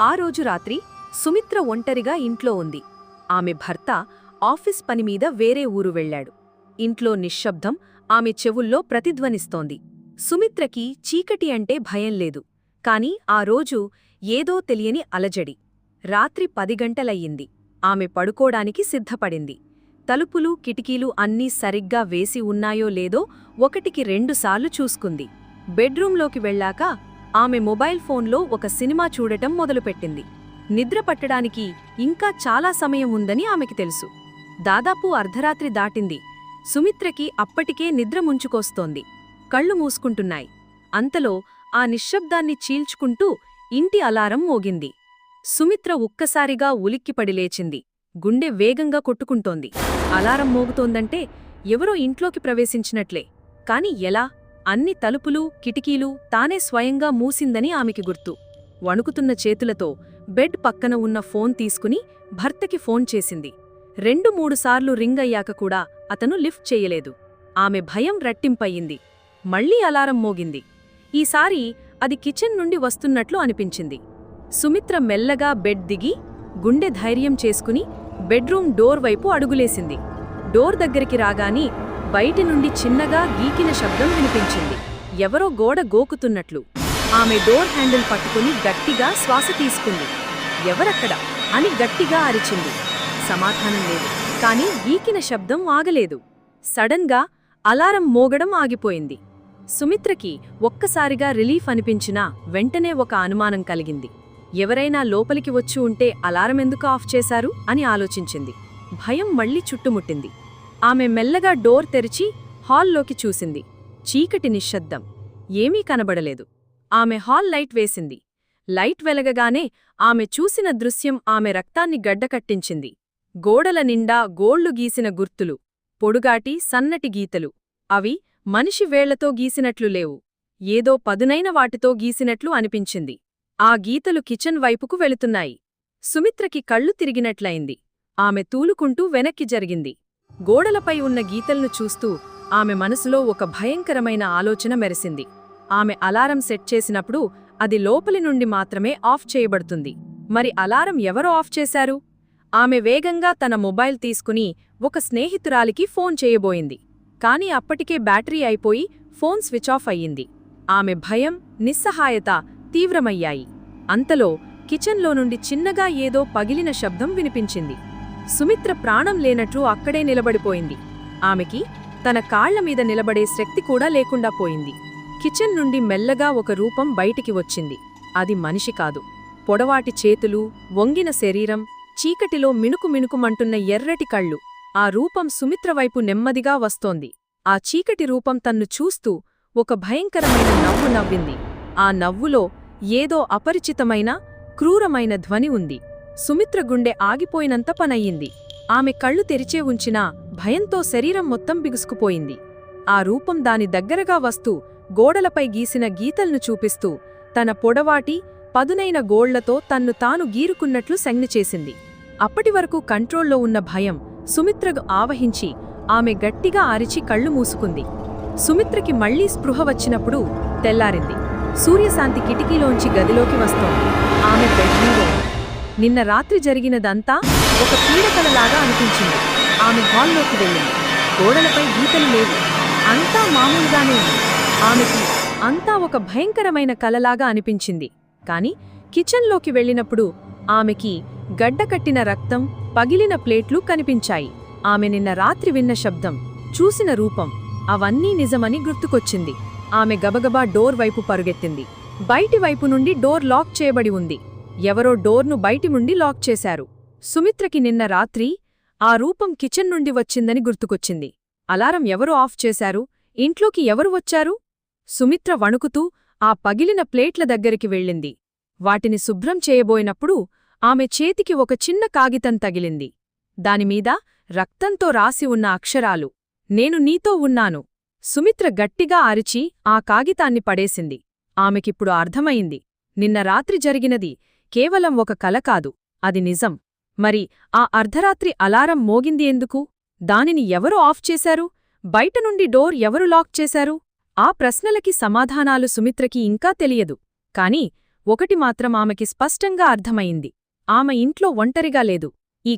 ఆ రోజు రాత్రి సుమిత్ర ఒంటరిగా ఇంట్లో ఉంది. ఆమె భర్త ఆఫీస్ పనిమీద వేరే ఊరు వెళ్ళాడు ఇంట్లో నిశ్శబ్దం ఆమె చెవుల్లో ప్రతిధ్వనిస్తోంది. సుమిత్రకి చీకటి అంటే భయం లేదు. కాని ఆ రోజు ఏదో తెలియని అలజడి. రాత్రి పది గంటలయ్యింది. ఆమె పడుకోడానికి సిద్ధపడింది. తలుపులు కిటికీలు అన్నీ సరిగ్గా వేసి ఉన్నాయో లేదో ఒకటికి రెండుసార్లు చూసుకుంది. బెడ్రూంలోకి వెళ్ళాక ఆమె మొబైల్ ఫోన్లో ఒక సినిమా చూడటం మొదలుపెట్టింది. నిద్ర పట్టడానికి ఇంకా చాలా సమయం ఉందని ఆమెకి తెలుసు. దాదాపు అర్ధరాత్రి దాటింది. సుమిత్రకి అప్పటికే నిద్ర ముంచుకొస్తోంది. కళ్ళు మూసుకుంటున్నాయి. అంతలో ఆ నిశ్శబ్దాన్ని చీల్చుకుంటూ ఇంటి అలారం మోగింది. సుమిత్ర ఒక్కసారిగా ఉలిక్కిపడి లేచింది. గుండె వేగంగా కొట్టుకుంటోంది. అలారం మోగుతోందంటే ఎవరో ఇంట్లోకి ప్రవేశించినట్లే. కాని ఎలా? అన్ని తలుపులు కిటికీలు తానే స్వయంగా మూసిందని ఆమెకి గుర్తు. వణుకుతున్న చేతులతో బెడ్ పక్కన ఉన్న ఫోన్ తీసుకుని భర్తకి ఫోన్ చేసింది. రెండు మూడుసార్లు రింగ్ అయ్యాక కూడా అతను లిఫ్ట్ చేయలేదు. ఆమె భయం రట్టింపయ్యింది. మళ్ళీ అలారం మోగింది. ఈసారి అది కిచెన్ నుండి వస్తున్నట్లు అనిపించింది. సుమిత్ర మెల్లగా బెడ్ దిగి గుండె ధైర్యం చేసుకుని బెడ్రూమ్ డోర్ వైపు అడుగులేసింది. డోర్ దగ్గరికి రాగాని బయటి నుండి చిన్నగా గీకిన శబ్దం వినిపించింది. ఎవరో గోడ గోకుతున్నట్లు. ఆమె డోర్ హ్యాండిల్ పట్టుకుని గట్టిగా శ్వాస తీసుకుంది. ఎవరక్కడ? అని గట్టిగా అరిచింది. సమాధానం లేదు. కాని గీకిన శబ్దం ఆగలేదు. సడన్గా అలారం మోగడం ఆగిపోయింది. సుమిత్రకి ఒక్కసారిగా రిలీఫ్ అనిపించినా వెంటనే ఒక అనుమానం కలిగింది. ఎవరైనా లోపలికి వచ్చి ఉంటే అలారం ఎందుకు ఆఫ్ చేశారు? అని ఆలోచించింది. భయం మళ్ళీ చుట్టుముట్టింది. ఆమె మెల్లగా డోర్ తెరిచి హాల్లోకి చూసింది. చీకటి నిశ్శబ్దం. ఏమీ కనబడలేదు. ఆమె హాల్ లైట్ వేసింది. లైట్ వెలగగానే ఆమె చూసిన దృశ్యం ఆమె రక్తాన్ని గడ్డకట్టించింది. గోడల నిండా గోళ్ళు గీసిన గుర్తులు. పొడుగాటి సన్నటి గీతలు. అవి మనిషి వేళ్ళతో గీసినట్లు లేవు. ఏదో పదునైన వాటితో గీసినట్లు అనిపించింది. ఆ గీతలు కిచెన్ వైపుకు వెళుతున్నాయి. సుమిత్రకి కళ్ళు తిరిగినట్లయింది. ఆమె తూలుకుంటూ వెనక్కి జరిగింది. గోడలపై ఉన్న గీతలను చూస్తూ ఆమె మనసులో ఒక భయంకరమైన ఆలోచన మెరిసింది. ఆమె అలారం సెట్ చేసినప్పుడు అది లోపలి నుండి మాత్రమే ఆఫ్ చేయబడుతుంది. మరి అలారం ఎవరు ఆఫ్ చేశారు? ఆమె వేగంగా తన మొబైల్ తీసుకుని ఒక స్నేహితురాలికి ఫోన్ చేయబోయింది. కాని అప్పటికే బ్యాటరీ అయిపోయి ఫోన్ స్విచ్ ఆఫ్ అయ్యింది. ఆమె భయం నిస్సహాయత తీవ్రమయ్యాయి. అంతలో కిచెన్లో నుండి చిన్నగా ఏదో పగిలిన శబ్దం వినిపించింది. సుమిత్ర ప్రాణం లేనట్లు అక్కడే నిలబడిపోయింది. ఆమెకి తన కాళ్ళమీద నిలబడే శక్తి కూడా లేకుండా పోయింది. కిచెన్ నుండి మెల్లగా ఒక రూపం బయటికి వచ్చింది. అది మనిషి కాదు. పొడవాటి చేతులు వంగిన శరీరం చీకటిలో మిణుకు మిణుకుమంటున్న ఎర్రటి కళ్ళు. ఆ రూపం సుమిత్రవైపు నెమ్మదిగా వస్తోంది. ఆ చీకటి రూపం తన్ను చూస్తూ ఒక భయంకరమైన నవ్వు నవ్వింది. ఆ నవ్వులో ఏదో అపరిచితమైన క్రూరమైన ధ్వని ఉంది. సుమిత్ర గుండె ఆగిపోయినంత పనయ్యింది. ఆమె కళ్ళు తెరిచే ఉంచినా భయంతో శరీరం మొత్తం బిగుసుకుపోయింది. ఆ రూపం దాని దగ్గరగా వస్తూ గోడలపై గీసిన గీతల్ను చూపిస్తూ తన పొడవాటి పదునైన గోళ్ళతో తన్ను తాను గీరుకున్నట్లు సంజ్ఞ చేసింది. అప్పటివరకు కంట్రోల్లో ఉన్న భయం సుమిత్రకు ఆవహించి ఆమె గట్టిగా అరిచి కళ్ళు మూసుకుంది. సుమిత్రకి మళ్ళీ స్పృహ వచ్చినప్పుడు తెల్లారింది. సూర్యశాంతి కిటికీలోంచి గదిలోకి వస్తోంది. ఆమె బెడ్మీదో నిన్న రాత్రి జరిగినదంతా ఒక పీడకలలాగా అనిపించింది. ఆమె హాల్లోకి వెళ్ళింది. గోడలపై గీతలు లేవు. అంతా మామూలుగానే ఉంది. ఆమెకి అంతా ఒక భయంకరమైన కలలాగా అనిపించింది. కాని కిచెన్లోకి వెళ్ళినప్పుడు ఆమెకి గడ్డకట్టిన రక్తం పగిలిన ప్లేట్లు కనిపించాయి. ఆమె నిన్న రాత్రి విన్న శబ్దం చూసిన రూపం అవన్నీ నిజమని గుర్తుకొచ్చింది. ఆమె గబగబా డోర్ వైపు పరుగెత్తింది. బయటి వైపు నుండి డోర్ లాక్ చేయబడి ఉంది. ఎవరో డోర్ను బయటి నుండి లాక్ చేశారు. సుమిత్రకి నిన్న రాత్రి ఆ రూపం కిచెన్ నుండి వచ్చిందని గుర్తుకొచ్చింది. అలారం ఎవరు ఆఫ్ చేశారు? ఇంట్లోకి ఎవరు వచ్చారు? సుమిత్ర వణుకుతూ ఆ పగిలిన ప్లేట్ల దగ్గరికి వెళ్ళింది. వాటిని శుభ్రం చేయబోయినప్పుడు ఆమె చేతికి ఒక చిన్న కాగితం తగిలింది. దానిమీద రక్తంతో రాసి ఉన్న అక్షరాలు నేను నీతో ఉన్నాను. సుమిత్ర గట్టిగా అరిచి ఆ కాగితాన్ని పడేసింది. ఆమెకిప్పుడు అర్థమయింది నిన్న రాత్రి జరిగినది కేవలం ఒక కల కాదు అది నిజం. మరి ఆ అర్ధరాత్రి అలారం మోగింది ఎందుకు? దానిని ఎవరు ఆఫ్ చేశారు? బయట నుండి డోర్ ఎవరు లాక్ చేశారు? ఆ ప్రశ్నలకి సమాధానాలు సుమిత్రకి ఇంకా తెలియదు. కాని ఒకటి మాత్రం ఆమెకి స్పష్టంగా అర్థమయింది ఆమె ఇంట్లో ఒంటరిగా లేదు. ఈ